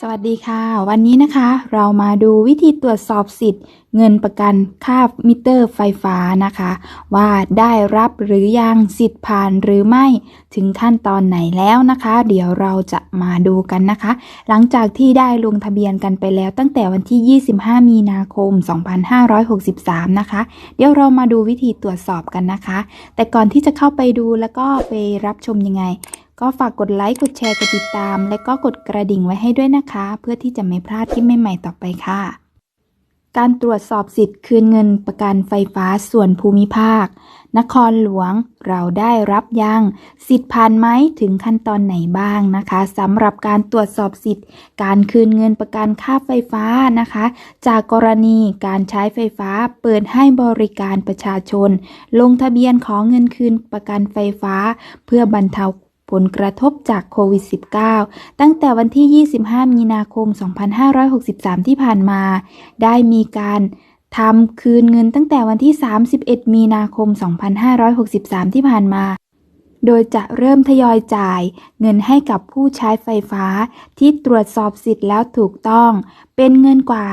สวัสดีค่ะ วันนี้นะคะเรามาดูวิธีตรวจสอบสิทธิ์ เงินประกันค่ามิเตอร์ไฟฟ้านะคะ ว่าได้รับหรือยังสิทธิ์ผ่านหรือไม่ถึงขั้นตอนไหนแล้วนะคะ เดี๋ยวเราจะมาดูกันนะคะ หลังจากที่ได้ลงทะเบียนกันไปแล้วตั้งแต่วันที่ 25 มีนาคม 2563 นะคะ เดี๋ยวเรามาดูวิธีตรวจสอบกันนะคะ แต่ก่อนที่จะเข้าไปดูแล้วก็ไปรับชมยังไง ก็ฝากกดไลค์กดแชร์กดติดตาม และก็กดกระดิ่งไว้ให้ด้วยนะคะ เพื่อที่จะไม่พลาดคลิปใหม่ๆต่อไปค่ะ การตรวจสอบสิทธิ์คืนเงินประกันไฟฟ้าส่วนภูมิภาค นครหลวงเราได้รับยังสิทธิ์ผ่านไหมถึงขั้นตอนไหนบ้างนะคะสำหรับการตรวจสอบสิทธิ์ การคืนเงินประกันค่าไฟฟ้านะคะ จากกรณีการใช้ไฟฟ้าเปิดให้บริการประชาชน ลงทะเบียนขอเงินคืนประกันไฟฟ้า เพื่อบรรเทา ผลกระทบจากโควิด -19 ตั้งแต่วันที่ 25 มีนาคม 2563 ที่ผ่านมา ได้มีการทำคืนเงินตั้งแต่วันที่ 31 มีนาคม 2563 ที่ผ่านมา โดยจะเริ่มทยอยจ่ายเงินให้กับผู้ใช้ไฟฟ้าที่ตรวจสอบสิทธิ์แล้วถูกต้อง เป็นเงินกว่า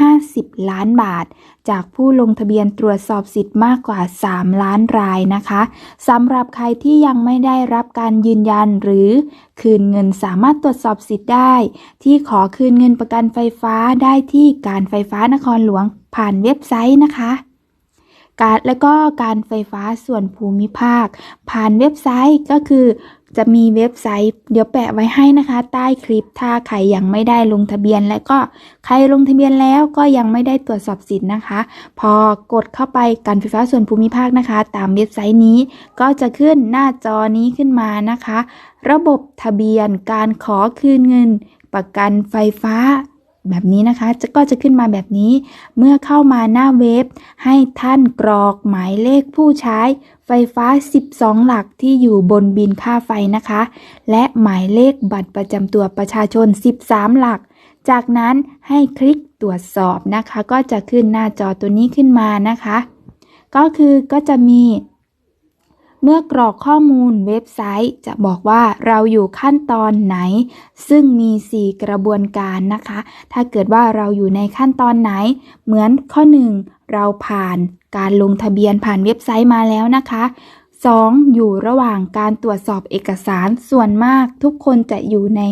350 ล้านบาท จากผู้ลงทะเบียนตรวจสอบสิทธิ์มากกว่า 3 ล้านรายนะคะสำหรับใครที่ยังไม่ได้รับการยืนยันหรือ คืนเงินสามารถตรวจสอบสิทธิ์ได้ ที่ขอคืนเงินประกันไฟฟ้าได้ที่การไฟฟ้านครหลวงผ่านเว็บไซต์นะคะ การและก็การไฟฟ้าส่วนภูมิภาค ผ่านเว็บไซต์ก็คือจะมีเว็บไซต์เดี๋ยวแปะไว้ให้นะคะ ใต้คลิปถ้าใครยังไม่ได้ลงทะเบียน และก็ใครลงทะเบียนแล้วก็ยังไม่ได้ตรวจสอบสิทธิ์นะคะ พอกดเข้าไปการไฟฟ้าส่วนภูมิภาคนะคะ ตามเว็บไซต์นี้ก็จะขึ้นหน้าจอนี้ขึ้นมานะคะ ระบบทะเบียนการขอคืนเงิน ประกันไฟฟ้า แบบนี้นะคะจะก็จะขึ้นมาแบบนี้เมื่อเข้ามาหน้าเว็บ ให้ท่านกรอกหมายเลขผู้ใช้ไฟฟ้า 12 หลักที่อยู่บนบินค่าไฟนะคะ และหมายเลขบัตรประจำตัวประชาชน 13 หลัก จากนั้นให้คลิกตรวจสอบนะคะ ก็จะขึ้นหน้าจอตัวนี้ขึ้นมานะคะ ก็คือก็จะมี เมื่อกรอกข้อมูลเว็บไซต์จะบอกว่าเราอยู่ขั้นตอนไหน ซึ่งมี 4 กระบวนการนะคะ ถ้าเกิดว่าเราอยู่ในขั้นตอนไหน เหมือนข้อ 1 เราผ่านการลงทะเบียนผ่านเว็บไซต์มาแล้วนะคะ 2. อยู่ระหว่างการตรวจสอบเอกสารส่วนมาก ทุกคนจะอยู่ใน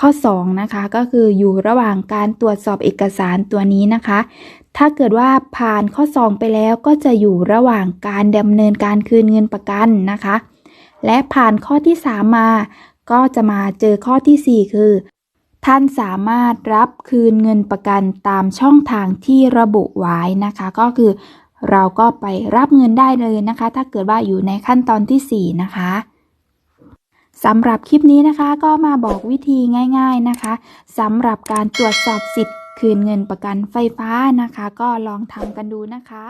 ข้อ 2 นะคะ ก็คืออยู่ระหว่างการตรวจสอบเอกสารตัวนี้นะคะ ถ้าเกิดว่าผ่านข้อ 2 ไปแล้วก็จะอยู่ระหว่างการดำเนินการคืนเงินประกันนะคะ และผ่านข้อที่ 3 มา ก็จะมาเจอข้อที่ 4 คือ ท่านสามารถรับคืนเงินประกันตามช่องทางที่ระบุไว้นะคะ ก็คือเราก็ไปรับเงินได้เลยนะคะ ถ้าเกิดว่าอยู่ในขั้นตอนที่ 4 นะคะ สำหรับคลิปนี้นะคะก็มาบอกวิธีง่ายๆนะคะสำหรับการตรวจสอบสิทธิ์ คืนเงินประกันไฟฟ้านะคะ ก็ลองทำกันดูนะคะ